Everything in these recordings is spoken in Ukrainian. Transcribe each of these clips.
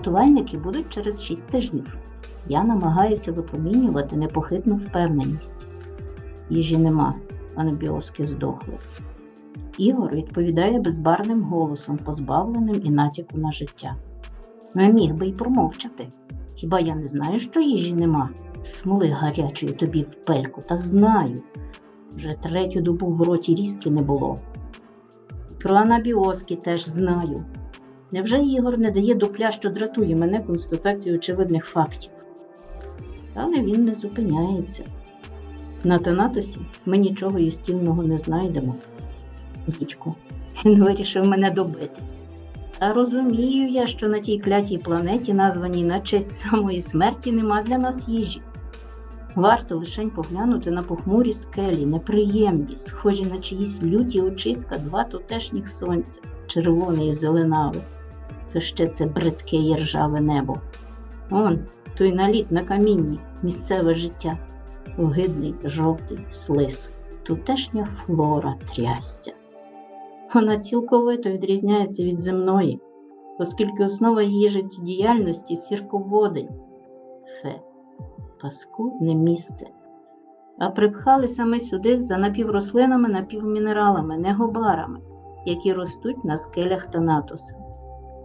Рятувальники будуть через 6 тижнів. Я намагаюся випромінювати непохитну впевненість. Їжі нема, анабіоски здохли. Ігор відповідає безбарним голосом, позбавленим і натяку на життя. Ну, міг би й промовчати. Хіба я не знаю, що їжі нема? Смоли гарячої тобі в пельку, та знаю. Вже третю добу в роті різки не було. Про анабіоски теж знаю. Невже Ігор не дає дупля, що дратує мене констатацією очевидних фактів? Але він не зупиняється. На Танатосі ми нічого їстівного не знайдемо. Дідько, він вирішив мене добити. Та розумію я, що на тій клятій планеті, названій на честь самої смерті, нема для нас їжі. Варто лишень поглянути на похмурі скелі, неприємні, схожі на чиїсь люті очиська два тутешніх сонця, червоне і зеленаве. То ще це бридке і небо. Он, той наліт на камінні, місцеве життя, огидний жовтий слиз, тутешня флора трясця. Вона цілковито відрізняється від земної, оскільки основа її життєдіяльності сірководень. Фе, паскудне місце. А припхалися ми сюди за напіврослинами, напівмінералами, негобарами, які ростуть на скелях Танатоса.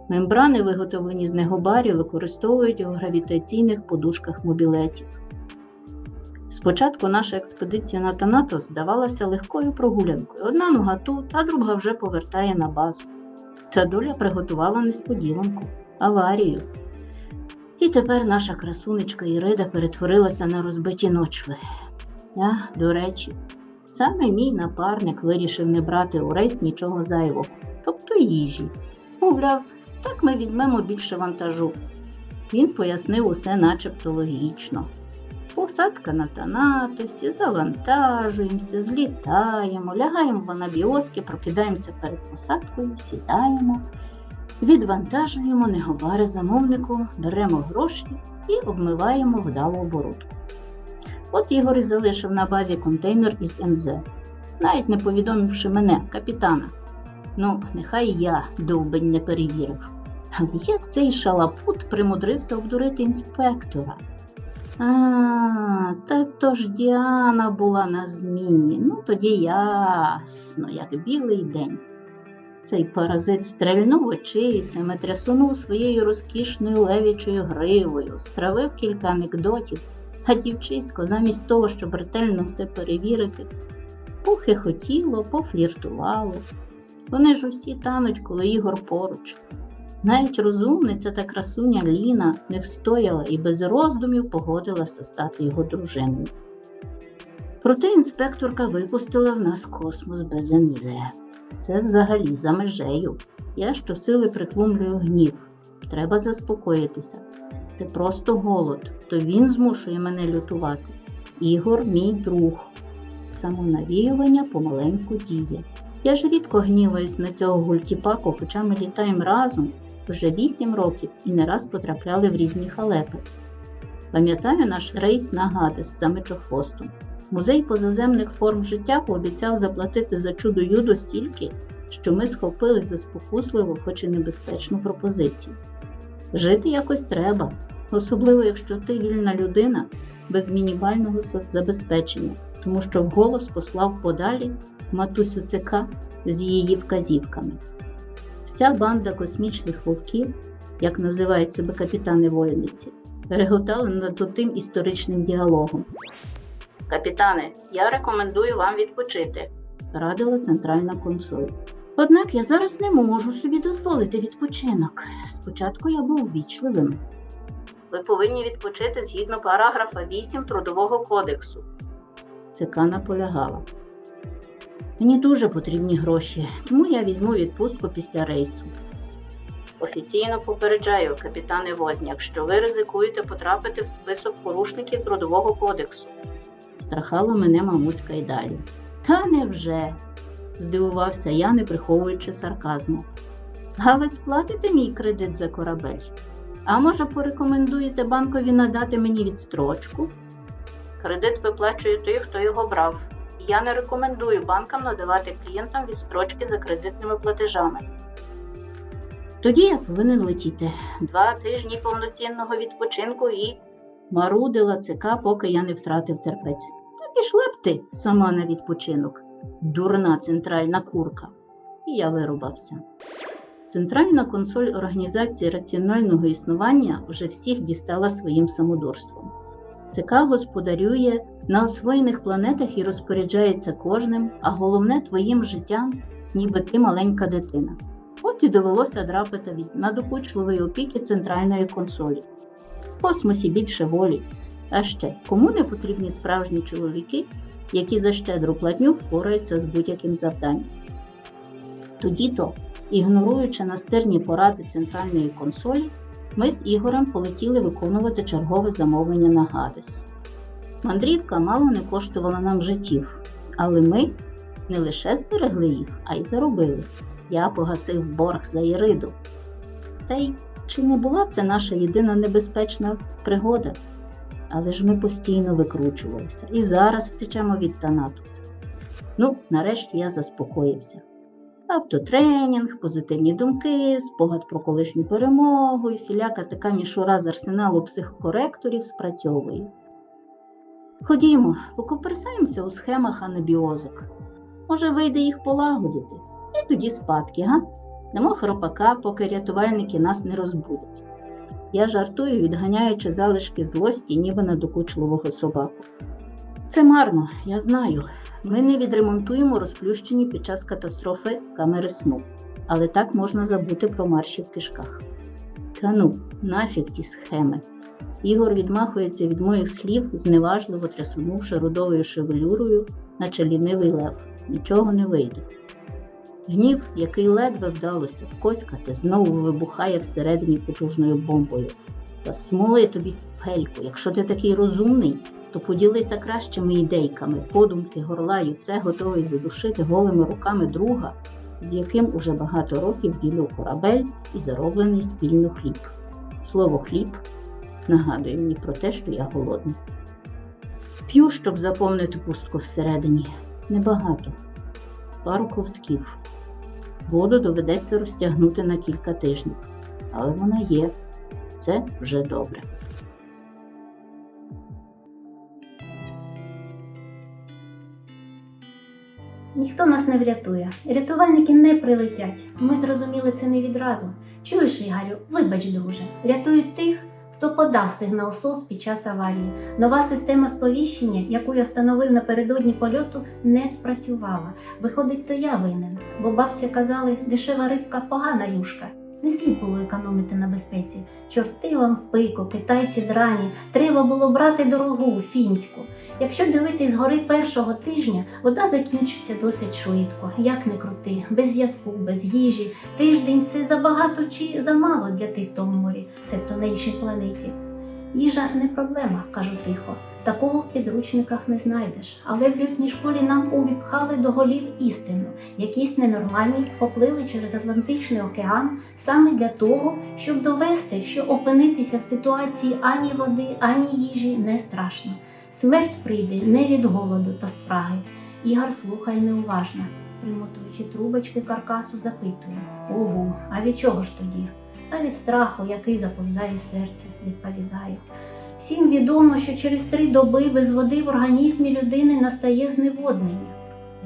Мембрани, виготовлені з негобарів, використовують у гравітаційних подушках мобілетів. Спочатку наша експедиція на Танатос здавалася легкою прогулянкою. Одна нога тут, а друга вже повертає на базу. Та доля приготувала несподіванку аварію. І тепер наша красунечка Ірида перетворилася на розбиті ночви. А, до речі, саме мій напарник вирішив не брати у рейс нічого зайвого, тобто їжі. Мовляв, так ми візьмемо більше вантажу. Він пояснив усе начебто логічно. Посадка на Танатосі, завантажуємося, злітаємо, лягаємо в анабіоски, прокидаємося перед посадкою, сідаємо, відвантажуємо негобари замовнику, беремо гроші і обмиваємо вдалу оборудку. От Ігор і залишив на базі контейнер із НЗ, навіть не повідомивши мене, капітана. Ну, нехай я довбень не перевірив. Але як цей шалапут примудрився обдурити інспектора? А, та то ж Діана була на зміні. Ну, тоді ясно, як білий день. Цей паразит стрельнув очицями, трясунув своєю розкішною левічою гривою, стравив кілька анекдотів, а дівчисько, замість того, щоб ретельно все перевірити, похихотіло, пофліртувало. Вони ж усі тануть, коли Ігор поруч. Навіть розумниця та красуня Ліна не встояла і без роздумів погодилася стати його дружиною. Проте інспекторка випустила в нас космос без НЗ. Це взагалі за межею. Я щосили притлумлюю гнів. Треба заспокоїтися. Це просто голод, то він змушує мене лютувати. Ігор мій друг. Самонавіювання помаленьку діє. Я ж рідко гніваюсь на цього гультіпаку, хоча ми літаємо разом вже 8 років і не раз потрапляли в різні халепи. Пам'ятаю наш рейс на Гадес за мечохвостом. Музей позаземних форм життя пообіцяв заплатити за чудо юдо стільки, що ми схопились за спокусливу, хоч і небезпечну пропозицію. Жити якось треба, особливо якщо ти вільна людина без мінімального соцзабезпечення, тому що вголос послав подалі матусю ЦК з її вказівками. Вся банда космічних вовків, як називають себе капітани воїниці, реготали над отим історичним діалогом. Капітане, я рекомендую вам відпочити, радила центральна консоль. Однак я зараз не можу собі дозволити відпочинок. Спочатку я був вічливим. Ви повинні відпочити згідно параграфа 8 Трудового кодексу. ЦК наполягала. Мені дуже потрібні гроші, тому я візьму відпустку після рейсу. Офіційно попереджаю, капітане Возняк, що ви ризикуєте потрапити в список порушників Трудового кодексу. Страхала мене мамуська й далі. Та невже? здивувався я, не приховуючи сарказму. А ви сплатите мій кредит за корабель? А може, порекомендуєте банкові надати мені відстрочку? Кредит виплачує той, хто його брав. Я не рекомендую банкам надавати клієнтам відстрочки за кредитними платежами. Тоді я повинен летіти. Два тижні повноцінного відпочинку і марудила ЦК, поки я не втратив терпець. Та пішла б ти сама на відпочинок, дурна центральна курка. І я вирубався. Центральна консоль Організації раціонального існування вже всіх дістала своїм самодурством. ЦК господарює на освоєних планетах і розпоряджається кожним, а головне твоїм життям, ніби ти маленька дитина. От і довелося драпати від надокучливої опіки центральної консолі. В космосі більше волі. А ще кому не потрібні справжні чоловіки, які за щедру платню впораються з будь-яким завданням. Тоді то, ігноруючи настирні поради центральної консолі, ми з Ігорем полетіли виконувати чергове замовлення на Гадес. Мандрівка мало не коштувала нам життів, але ми не лише зберегли їх, а й заробили. Я погасив борг за Іриду. Та й чи не була це наша єдина небезпечна пригода? Але ж ми постійно викручувалися і зараз втечемо від Танатуса. Ну, нарешті я заспокоївся. Автотренінг, позитивні думки, спогад про колишню перемогу і всіляка така мішура з арсеналу психокоректорів спрацьовує. Ходімо, покоперсаємося у схемах анабіозок. Може, вийде їх полагодити. І тоді спадки, га? Дамо хропака, поки рятувальники нас не розбудять. Я жартую, відганяючи залишки злості, ніби на докучливого собаку. Це марно, я знаю. Ми не відремонтуємо розплющені під час катастрофи камери сну, але так можна забути про марші в кишках. Та ну, нафіг ті схеми. Ігор відмахується від моїх слів, зневажливо трясунувши рудовою шевелюрою, наче лінивий лев. Нічого не вийде. Гнів, який ледве вдалося вкоськати, знову вибухає всередині потужною бомбою. Та смоли тобі в пельку, якщо ти такий розумний, то поділися кращими ідейками, подумки горлаю, це готовий задушити голими руками друга, з яким уже багато років ділю корабель і зароблений спільно хліб. Слово хліб нагадує мені про те, що я голодний. П'ю, щоб заповнити пустку всередині. Небагато. Пару ковтків. Воду доведеться розтягнути на кілька тижнів, але вона є. Це вже добре. Ніхто нас не врятує. Рятувальники не прилетять. Ми зрозуміли це не відразу. Чуєш, Ігорю, вибач, друже, рятують тих, хто подав сигнал СОС під час аварії. Нова система сповіщення, яку я встановив напередодні польоту, не спрацювала. Виходить, то я винен, бо бабці казали, дешева рибка погана юшка. Не слід було економити на безпеці. Чорти вам в пику, китайці драні. Треба було брати дорогу фінську. Якщо дивитись згори першого тижня, вода закінчиться досить швидко. Як не крути, без зв'язку, без їжі. Тиждень це забагато чи замало для тих, хто в морі, це на іншій планеті. Їжа не проблема, кажу тихо. Такого в підручниках не знайдеш. Але в лютній школі нам увіпхали до голів істину. Якісь ненормальні поплили через Атлантичний океан саме для того, щоб довести, що опинитися в ситуації ані води, ані їжі не страшно. Смерть прийде не від голоду та спраги. Ігор слухає неуважно, примотуючи трубочки каркасу, запитує: Ого, а від чого ж тоді? А від страху, який заповзає в серце, відповідаю. Всім відомо, що через три доби без води в організмі людини настає зневоднення,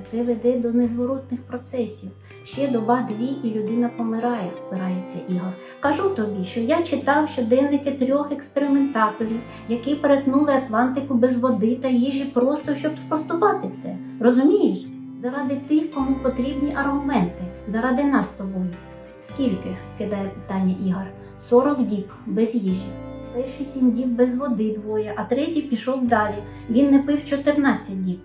яке веде до незворотних процесів. Ще доба дві, і людина помирає, впирається Ігор. Кажу тобі, що я читав щоденники трьох експериментаторів, які перетнули Атлантику без води та їжі, просто щоб спростувати це. Розумієш? Заради тих, кому потрібні аргументи, заради нас з тобою. Скільки? кидає питання Ігор. 40 діб без їжі. Перші сім діб без води двоє, а третій пішов далі. Він не пив 14 діб.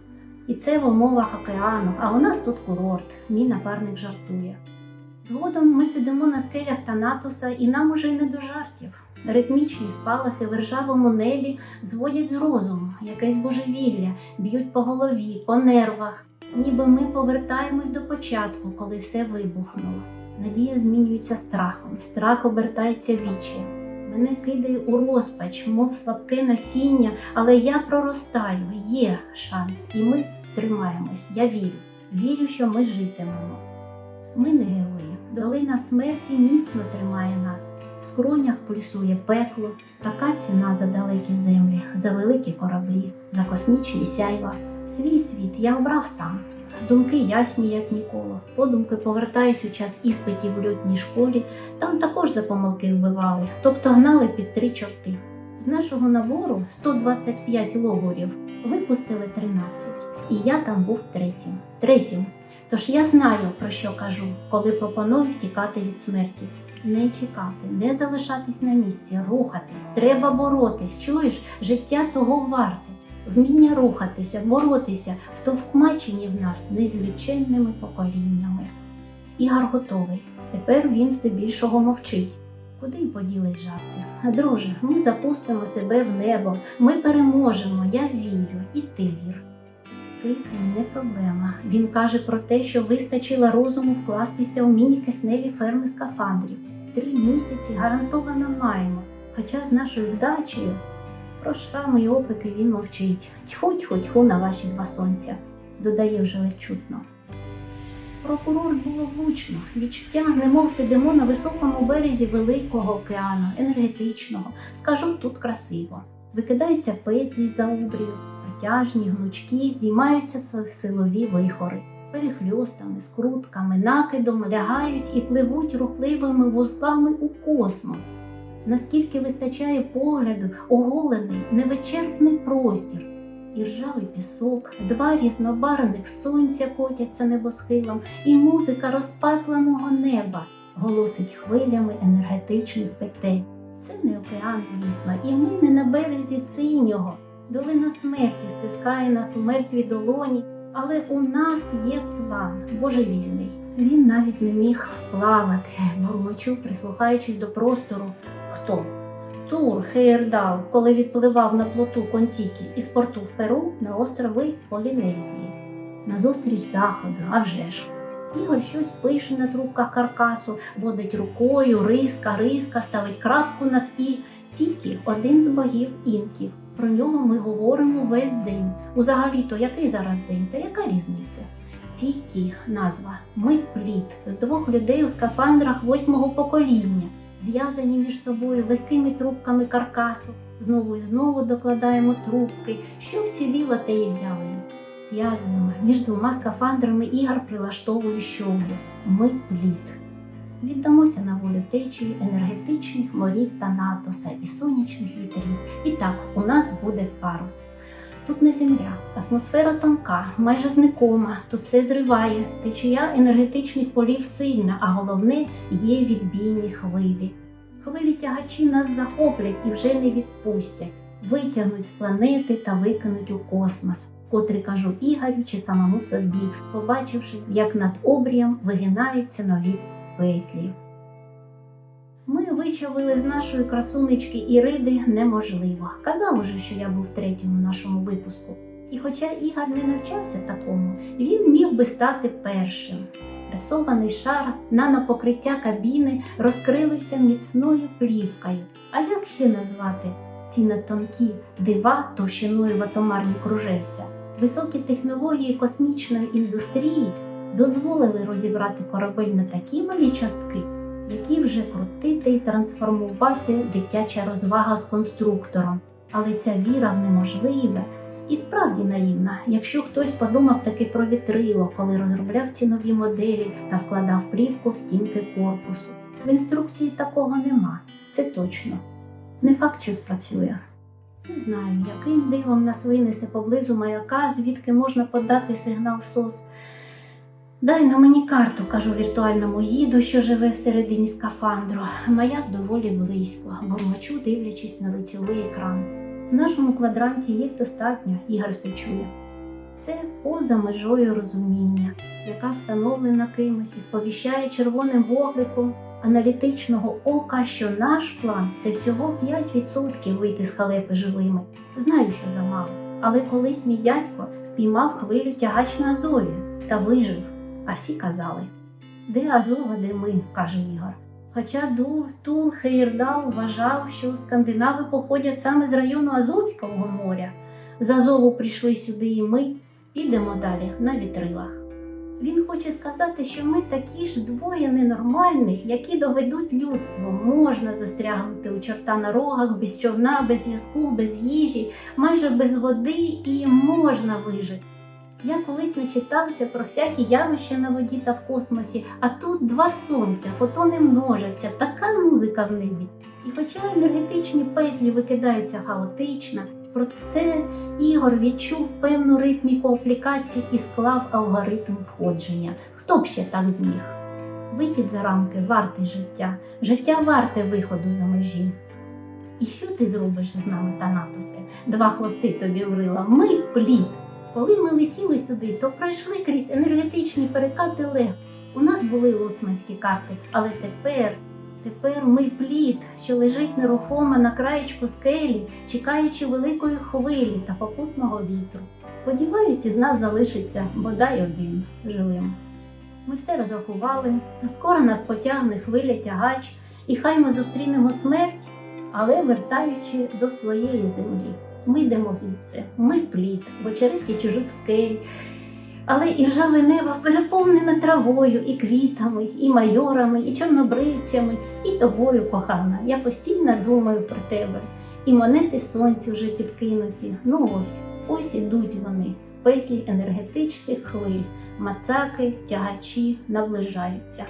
І це в умовах океану, а у нас тут курорт. Мій напарник жартує. Згодом ми сидимо на скелях Танатуса, і нам уже й не до жартів. Ритмічні спалахи в ржавому небі зводять з розуму, якесь божевілля, б'ють по голові, по нервах. Ніби ми повертаємось до початку, коли все вибухнуло. Надія змінюється страхом, страх обертається вічі. Мене кидає у розпач, мов слабке насіння, але я проростаю, є шанс, і ми тримаємось. Я вірю. Вірю, що ми житимемо. Ми не герої, Долина смерті міцно тримає нас. В скронях пульсує пекло, така ціна за далекі землі, за великі кораблі, за космічні сяйва. Свій світ я обрав сам. Думки ясні, як ніколи. Подумки повертаюсь у час іспитів в льотній школі. Там також за помилки вбивали, тобто гнали під три чорти. З нашого набору 125 логорів випустили 13, і я там був третім. Третім. Тож я знаю, про що кажу, коли пропоную втікати від смерті. Не чекати, не залишатись на місці, рухатись, треба боротись. Чуєш, життя того варте. Вміння рухатися, боротися, втовкмачені в нас незліченними поколіннями. Ігор готовий. Тепер він здебільшого мовчить. Куди й поділись жарти? Друже, ми запустимо себе в небо, ми переможемо, я вірю, і ти вір. Кисень не проблема. Він каже про те, що вистачило розуму вкластися у міні-кисневі ферми скафандрів. Три місяці гарантовано маємо. Хоча з нашою вдачею про шрами й опики він мовчить. Тьху тьху тьху на ваші два сонця, додає вже ледь чутно. Прокурор було влучно. Відчуття, немов сидимо на високому березі великого океану, енергетичного. Скажу тут красиво. Викидаються петлі за обрію, протяжні, гнучкі, здіймаються силові вихори. Перехльостами, скрутками, накидом лягають і пливуть рухливими вузлами у космос. Наскільки вистачає погляду, оголений, невичерпний простір, і ржавий пісок, два різнобарвних сонця котяться небосхилом, і музика розпатленого неба голосить хвилями енергетичних петель. Це не океан, звісно, і ми не на березі синього. Долина смерті стискає нас у мертвій долоні, але у нас є план божевільний. Він навіть не міг вплавати, бурмочу, прислухаючись до простору. Хто? Тур Хейердал, коли відпливав на плоту Контікі із порту в Перу на острови Полінезії. Назустріч заходу, а вже ж. Ігор щось пише на трубках каркасу, водить рукою, риска, риска, ставить крапку над і. Тільки один з богів інків. Про нього ми говоримо весь день. Узагалі-то який зараз день, та яка різниця? Тільки назва ми плід з двох людей у скафандрах восьмого покоління, зв'язані між собою легкими трубками каркасу. Знову і знову докладаємо трубки, що вціліло, те й взяли. Зв'язуємо між двома скафандрами ігор прилаштовую щоглю. Ми плід. Віддамося на волю течії енергетичних морів та натоса і сонячних вітрів. І так, у нас буде парус. Тут не земля, атмосфера тонка, майже знакома, тут все зриває, течія енергетичних полів сильна, а головне є відбійні хвилі. Хвилі тягачі нас захоплять і вже не відпустять, витягнуть з планети та викинуть у космос, котрий кажу Ігорю чи самому собі, побачивши, як над обрієм вигинаються нові петлі. Ми вичавили з нашої красунечки Іриди неможливо. Казав уже, що я був третім у нашому випуску. І хоча Ігор не навчався такому, він міг би стати першим. Спресований шар нанопокриття кабіни розкрилився міцною плівкою. А як ще назвати ці надтонкі дива товщиною в атомарні кружельця? Високі технології космічної індустрії дозволили розібрати корабель на такі малі частки, які вже крутити і трансформувати дитяча розвага з конструктором. Але ця віра в неможливе і справді наївна, якщо хтось подумав таки про вітрило, коли розробляв ці нові моделі та вкладав плівку в стінки корпусу. В інструкції такого нема, це точно. Не факт, що спрацює. Не знаю, яким дивом нас винесе поблизу маяка, звідки можна подати сигнал СОС. Дай на мені карту, кажу віртуальному гіду, що живе всередині скафандру. Маяк доволі близько, бурмочу, дивлячись на лицьовий екран. В нашому квадранті їх достатньо, Ігор все чує. Це поза межою розуміння, яка встановлена кимось і сповіщає червоним вогником аналітичного ока, що наш план це всього 5% вийти з халепи живими. Знаю, що замало. Але колись мій дядько впіймав хвилю тягач на Азові та вижив. А всі казали: де Азова, де ми, каже Ігор. Хоча Тур Хейрдал вважав, що скандинави походять саме з району Азовського моря. З Азову прийшли сюди і ми, підемо далі на вітрилах. Він хоче сказати, що ми такі ж двоє ненормальних, які доведуть людство. Можна застрягнути у чорта на рогах, без човна, без зв'язку, без їжі, майже без води, і можна вижити. Я колись начитався про всякі явища на воді та в космосі, а тут два сонця, фотони множаться, така музика в небі. І хоча енергетичні петлі викидаються хаотично, проте Ігор відчув певну ритміку аплікацій і склав алгоритм входження. Хто б ще так зміг? Вихід за рамки вартий життя, життя варте виходу за межі. І що ти зробиш з нами, Танатосе? Два хвости тобі врила. Ми плід. Коли ми летіли сюди, то пройшли крізь енергетичні перекати легко. У нас були лоцманські карти, але тепер, тепер ми плід, що лежить нерухомо на краєчку скелі, чекаючи великої хвилі та попутного вітру. Сподіваюсь, із нас залишиться бодай один живим. Ми все розрахували, скоро нас потягне хвиля тягач, і хай ми зустрінемо смерть, але вертаючи до своєї землі. Ми йдемо звідси, ми плід, в очереті чужих скель. Але і ржаве небо переповнене травою, і квітами, і майорами, і чорнобривцями, і тобою, кохана. Я постійно думаю про тебе. І монети сонцю вже підкинуті. Ну ось, ось ідуть вони, петлі енергетичних хвиль, мацаки, тягачі наближаються.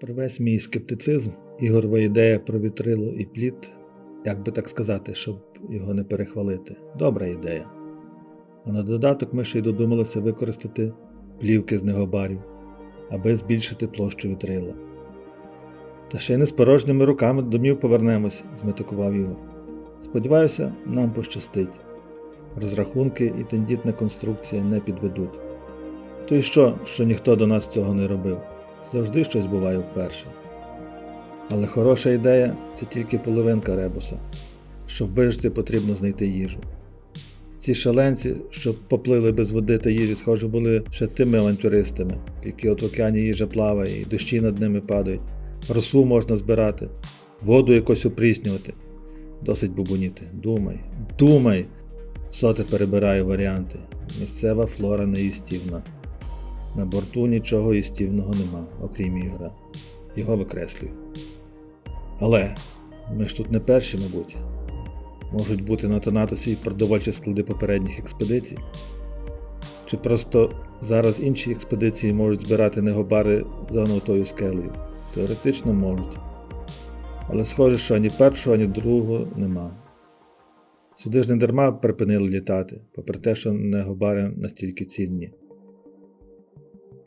Попри весь мій скептицизм, Ігорова ідея про вітрило і плід, як би так сказати, щоб його не перехвалити, добра ідея. А на додаток ми ще й додумалися використати плівки з негобарів, аби збільшити площу вітрила. Та ще й не з порожніми руками домів повернемось, зметикував Ігор. Сподіваюся, нам пощастить. Розрахунки і тендітна конструкція не підведуть. То й що, що ніхто до нас цього не робив? Завжди щось буває вперше. Але хороша ідея це тільки половинка ребуса. Щоб вижити, потрібно знайти їжу. Ці шаленці, що поплили без води та їжі, схоже, були ще тими авантюристами, тільки от в океані їжа плаває і дощі над ними падають. Росу можна збирати, воду якось опріснювати. Досить бубоніти. Думай, думай! Соти перебираю варіанти. Місцева флора неїстівна. На борту нічого їстівного нема, окрім ігра. Його викреслюю. Але ми ж тут не перші, мабуть. Можуть бути на Тонатосі й продовольчі склади попередніх експедицій. Чи просто зараз інші експедиції можуть збирати негобари за тою скелею? Теоретично можуть. Але схоже, що ані першого, ані другого нема. Сюди ж не дарма припинили літати, попри те, що негобари настільки цінні.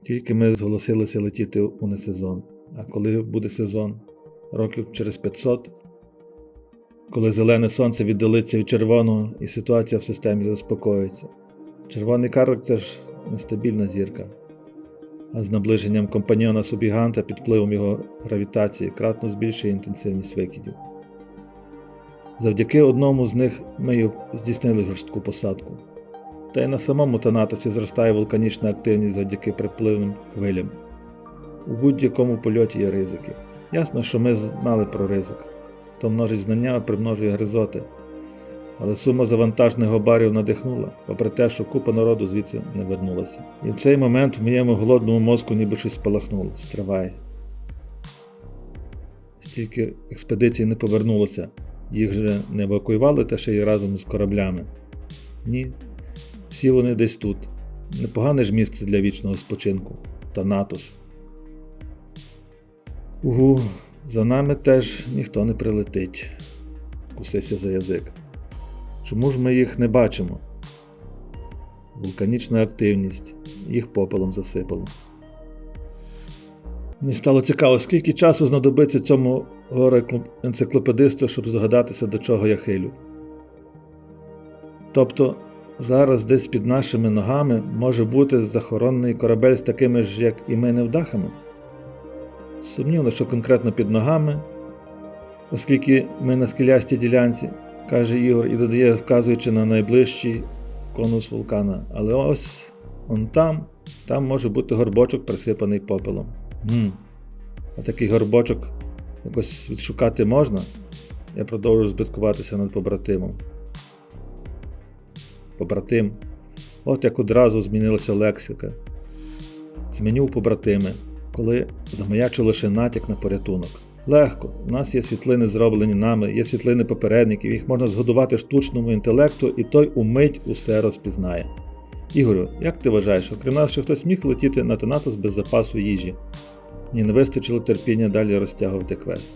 Тільки ми зголосилися летіти у несезон. А коли буде сезон? Років через 500, коли зелене сонце віддалиться від червоного і ситуація в системі заспокоїться. Червоний карлик це ж нестабільна зірка. А з наближенням компаньйона субгіганта під впливом його гравітації кратно збільшує інтенсивність викидів. Завдяки одному з них ми здійснили жорстку посадку. Та й на самому Танатосі зростає вулканічна активність завдяки припливним хвилям. У будь-якому польоті є ризики. Ясно, що ми знали про ризик. Хто множить знання, примножує гризоти. Але сума завантажних гобарів надихнула, попри те, що купа народу звідси не вернулася. І в цей момент в моєму голодному мозку ніби щось спалахнуло. Стривай. Стільки експедицій не повернулося, їх же не евакуювали та ще й разом з кораблями. Ні, всі вони десь тут. Непогане ж місце для вічного спочинку. Танатос. Угу, за нами теж ніхто не прилетить. Кусися за язик. Чому ж ми їх не бачимо? Вулканічна активність, їх попелом засипало. Мені стало цікаво, скільки часу знадобиться цьому горе енциклопедисту, щоб здогадатися, до чого я хилю. Тобто, зараз десь під нашими ногами може бути захоронений корабель з такими ж, як і ми, невдахами? Сумнівно, що конкретно під ногами, оскільки ми на скелястій ділянці, каже Ігор і додає, вказуючи на найближчий конус вулкана. Але ось он там, там може бути горбочок, присипаний попелом. Гм. А такий горбочок якось відшукати можна? я продовжую збиткуватися над побратимом. Побратим. От як одразу змінилася лексика. Змінюв побратими, коли замаячив лише натяк на порятунок. Легко, у нас є світлини, зроблені нами, є світлини попередників, їх можна згодувати штучному інтелекту, і той умить усе розпізнає. Ігорю, як ти вважаєш, окрім нас, що хтось міг летіти на Танатос без запасу їжі? Мені не вистачило терпіння далі розтягувати квест.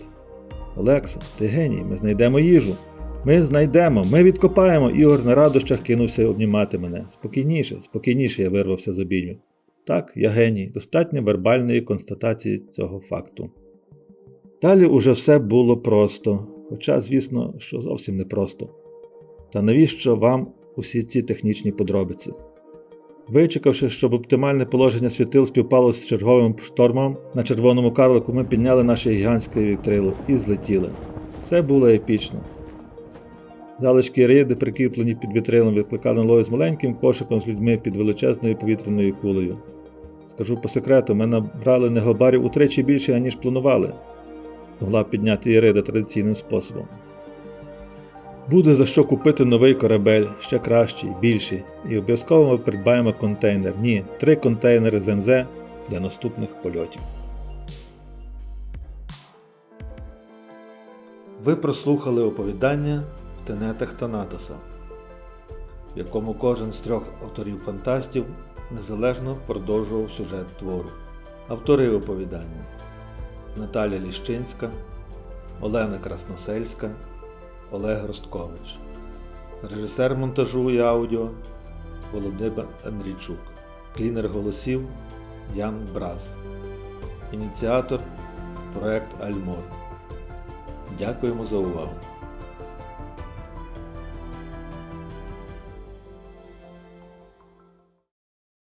Олексо, ти геній, ми знайдемо їжу. Ми знайдемо, ми відкопаємо. Ігор на радощах кинувся обнімати мене. Спокійніше, спокійніше я вирвався з обіймів. Так, я геній, достатньо вербальної констатації цього факту. Далі уже все було просто, хоча, звісно, що зовсім не просто. Та навіщо вам усі ці технічні подробиці? Вичекавши, щоб оптимальне положення світил співпало з черговим штормом на червоному карлику, ми підняли наше гігантське вітрило і злетіли. Це було епічно. Залишки риди, прикріплені під вітрилом, викликали налої з маленьким кошиком з людьми під величезною повітряною кулею. Скажу по секрету, ми набрали негобарів утричі більше, аніж планували. Могла підняти Ірида традиційним способом. Буде за що купити новий корабель, ще кращий, більший, і обов'язково ми придбаємо контейнер. Ні, три контейнери з НЗ для наступних польотів. Ви прослухали оповідання тенетах Танатоса, в якому кожен з трьох авторів фантастів незалежно продовжував сюжет твору. Автори оповідання Наталя Ліщинська, Олена Красносельська, Олег Росткович, режисер монтажу і аудіо Володимир Андрійчук, клінер голосів Ян Браз, ініціатор проект Альмор. Дякуємо за увагу!